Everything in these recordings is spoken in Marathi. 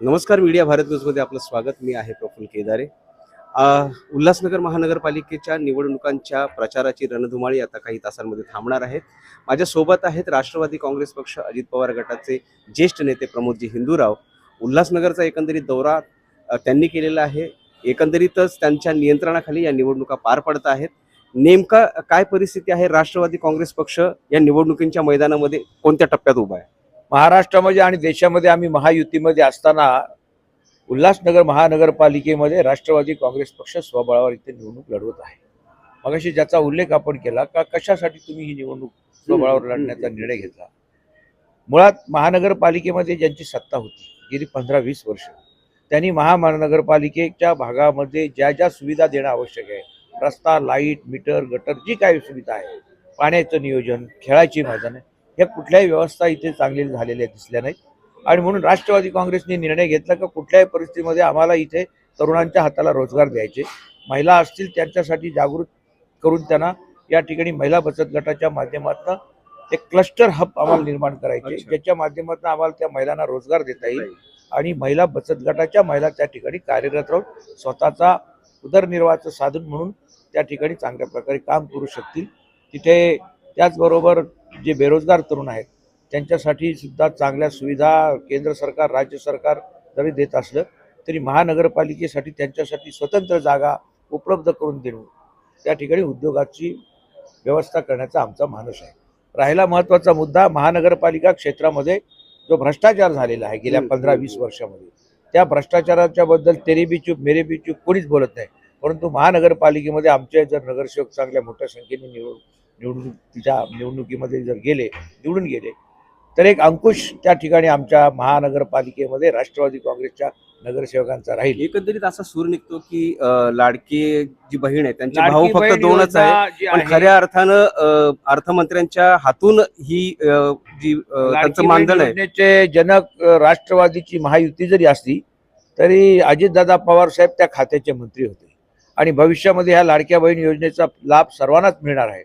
नमस्कार मीडिया भारत न्यूजमध्ये आपलं स्वागत. मी आहे प्रफुल्ल केदारे. उल्हासनगर महानगरपालिकेच्या निवडणुकांच्या प्रचाराची रणधुमाळी आता काही तासांमध्ये थांबणार आहेत माझ्यासोबत आहेत राष्ट्रवादी काँग्रेस पक्ष अजित पवार गटाचे ज्येष्ठ नेते प्रमोदजी हिंदूराव. उल्हासनगरचा एकंदरीत दौरा त्यांनी केलेला आहे. एकंदरीतच त्यांच्या नियंत्रणाखाली या निवडणुका पार पडत आहेत. नेमका काय परिस्थिती आहे? राष्ट्रवादी काँग्रेस पक्ष या निवडणुकींच्या मैदानामध्ये कोणत्या टप्प्यात उभा आहे? महाराष्ट्रामध्ये आणि देशामध्ये आम्ही महायुतीमध्ये असताना उल्हासनगर महानगरपालिकेमध्ये राष्ट्रवादी काँग्रेस पक्ष स्वबळावर इथे निवडणूक लढवत आहे मगाशी ज्याचा उल्लेख आपण केला का कशासाठी तुम्ही ही निवडणूक स्वबळावर लढण्याचा. निर्णय घेतला मुळात महानगरपालिकेमध्ये ज्यांची सत्ता होती गेली पंधरा वीस वर्ष त्यांनी महानगरपालिकेच्या भागामध्ये ज्या ज्या सुविधा देणं आवश्यक आहे रस्ता लाइट मीटर गटर जी काही सुविधा आहे पाण्याचं नियोजन खेळाची मैदानं या कुठल्याही व्यवस्था इथे चांगली झालेल्या दिसल्या नाहीत. आणि म्हणून राष्ट्रवादी काँग्रेसने निर्णय घेतला की कुठल्याही परिस्थितीमध्ये आम्हाला इथे तरुणांच्या हाताला रोजगार द्यायचे. महिला असतील त्यांच्यासाठी जागृत करून त्यांना या ठिकाणी महिला बचत गटाच्या माध्यमातून एक क्लस्टर हब आम्हाला निर्माण करायचे. ज्याच्या माध्यमातून आम्हाला त्या महिलांना रोजगार देता येईल आणि महिला बचत गटाच्या महिला त्या ठिकाणी कार्यरत राहून स्वतःचा उदरनिर्वाहाचं साधन म्हणून त्या ठिकाणी चांगल्या प्रकारे काम करू शकतील. तिथे त्याचबरोबर जे बेरोजगार तरुण आहेत त्यांच्यासाठी सुद्धा चांगल्या सुविधा केंद्र सरकार राज्य सरकार जरी देत असलं तरी महानगरपालिकेसाठी त्यांच्यासाठी स्वतंत्र जागा उपलब्ध करून देणं त्या ठिकाणी उद्योगाची व्यवस्था करण्याचा आमचा मानस आहे. राहिला महत्त्वाचा मुद्दा महानगरपालिका क्षेत्रामध्ये जो भ्रष्टाचार झालेला आहे गेल्या पंधरा. वीस वर्षामध्ये. त्या भ्रष्टाचाराच्या बद्दल तेरे बी चूप मेरे बी चूप कोणीच बोलत नाही. परंतु महानगरपालिकेमध्ये आमचे जर नगरसेवक चांगल्या मोठ्या संख्येने निवड निवडणुकीच्या निवडणुकीमध्ये जर गेले निवडून गेले तर एक अंकुश त्या ठिकाणी आमच्या महानगरपालिकेमध्ये राष्ट्रवादी काँग्रेसच्या नगरसेवकांचा राहील. एकंदरीत असा सूर निघतो की लाडकी जी बहीण आहे त्यांचे भाऊ फक्त दोनच आहे पण खऱ्या अर्थानं अर्थमंत्र्यांच्या हातून ही जी त्यांचं मानधन आहे. जनक राष्ट्रवादीची महायुती जरी असली तरी अजितदादा पवार साहेब त्या खात्याचे मंत्री होते. आणि भविष्यामध्ये ह्या लाडक्या बहीण योजनेचा लाभ सर्वांनाच मिळणार आहे.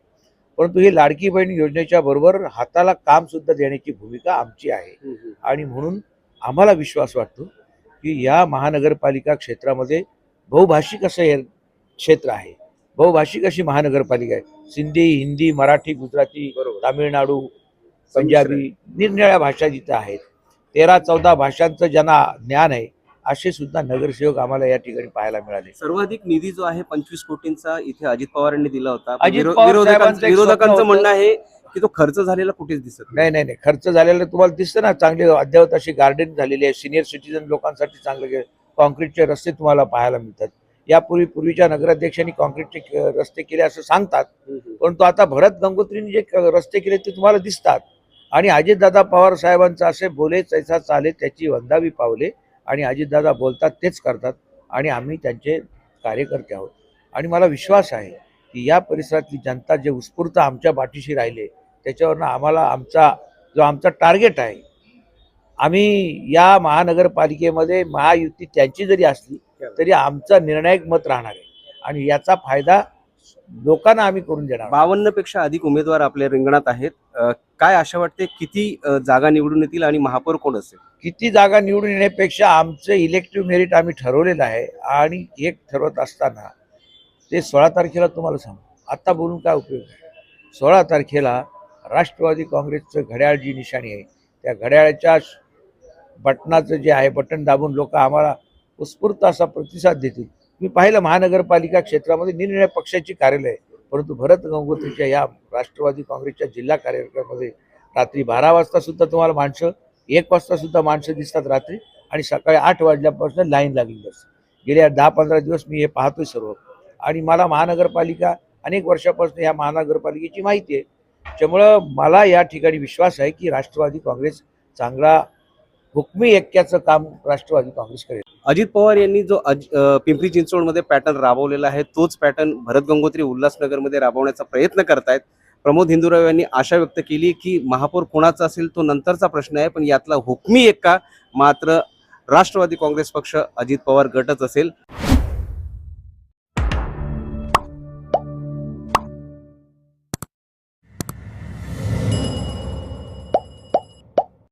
परंतु ही लाडकी बहीण योजनेच्या बरोबर हाताला काम सुद्धा देण्याची भूमिका आमची आहे. आणि म्हणून आम्हाला विश्वास वाटतो की या महानगरपालिका क्षेत्रामध्ये बहुभाषिक असं हे क्षेत्र आहे. बहुभाषिक अशी महानगरपालिका आहे. सिंधी हिंदी मराठी गुजराती तामिळनाडू पंजाबी निरनिळ्या भाषा जिथं आहेत. तेरा चौदा भाषांचं ज्यांना ज्ञान आहे असे सुद्धा नगरसेवक आम्हाला या ठिकाणी पाहायला मिळाले. सर्वाधिक निधी जो आहे पंचवीस कोटींचा इथे अजित पवारांनी दिला होता. अजित विरोधकांचं म्हणणं आहे की तो खर्च झालेला कुठेच दिसत नाही. नाही नाही खर्च झालेला तुम्हाला दिसतं ना? चांगले अद्यावत अशी गार्डन झालेली आहे. सिनियर सिटीजन लोकांसाठी चांगले कॉन्क्रीटचे रस्ते तुम्हाला पाहायला मिळतात. यापूर्वी पूर्वीच्या नगराध्यक्षांनी कॉन्क्रीटचे रस्ते केले असं सांगतात. परंतु आता भरत गंगोत्रीने जे रस्ते केले ते तुम्हाला दिसतात. आणि अजितदादा पवार साहेबांचं असे बोले तैसा चाले त्याची वंदावी पावले. आणि अजितदादा बोलतात तेच करतात आणि आम्ही त्यांचे कार्यकर्ते आहोत. आणि मला विश्वास आहे की या परिसरातली जनता जे उत्स्फूर्त आमच्या पाठीशी राहिले त्याच्यावरनं आम्हाला आमचा जो आमचा टार्गेट आहे आम्ही या महानगरपालिकेमध्ये महायुती त्यांची जरी असली तरी आमचं निर्णायक मत राहणार आहे. आणि याचा फायदा लोकांना आम्ही करून देणार. बावन्नपेक्षा अधिक उमेदवार आपल्या रिंगणात आहेत. अ, काय आशा वाटते? किती अ, जागा निवडून येतील आणि महापौर कोण असेल? किती जागा निवडून येण्यापेक्षा आमचं इलेक्टिव्ह मेरिट आम्ही ठरवलेलं आहे आणि एक ठरवत असताना ते सोळा तारखेला तुम्हाला सांगू. आत्ता बोलून काय उपयोग आहे? सोळा तारखेला राष्ट्रवादी काँग्रेसचं घड्याळ जी निशाणी आहे त्या घड्याळाच्या श- बटनाचं जे आहे बटन दाबून लोक आम्हाला उत्स्फूर्त असा प्रतिसाद देतील. मी पाहिलं महानगरपालिका क्षेत्रामध्ये निरनिळ्या पक्षाची कार्यालय परंतु भरत गंगोत्रीच्या या राष्ट्रवादी काँग्रेसच्या जिल्हा कार्यालयामध्ये रात्री बारा वाजता सुद्धा तुम्हाला माणसं एक वाजता सुद्धा माणसं दिसतात रात्री आणि सकाळी आठ वाजल्यापासून लाईन लागलेली असते. गेल्या दहा पंधरा दिवस मी हे पाहतोय सर्व. आणि मला महानगरपालिका अनेक वर्षापासून या महानगरपालिकेची माहिती आहे. त्यामुळं मला या ठिकाणी विश्वास आहे की राष्ट्रवादी काँग्रेस चांगला हुकमी एक्क्याचं काम राष्ट्रवादी काँग्रेस करेल. अजित पवार यांनी जो अज- पिंपरी चिंचवडमध्ये पॅटर्न राबवलेला आहे तोच पॅटर्न भरत गंगोत्री उल्हासनगरमध्ये राबवण्याचा प्रयत्न करतायत. प्रमोद हिंदुराव यांनी आशा व्यक्त केली की महापौर कोणाचा असेल तो नंतरचा प्रश्न आहे पण यातला हुकमी एक्का मात्र राष्ट्रवादी काँग्रेस पक्ष अजित पवार गटच असेल.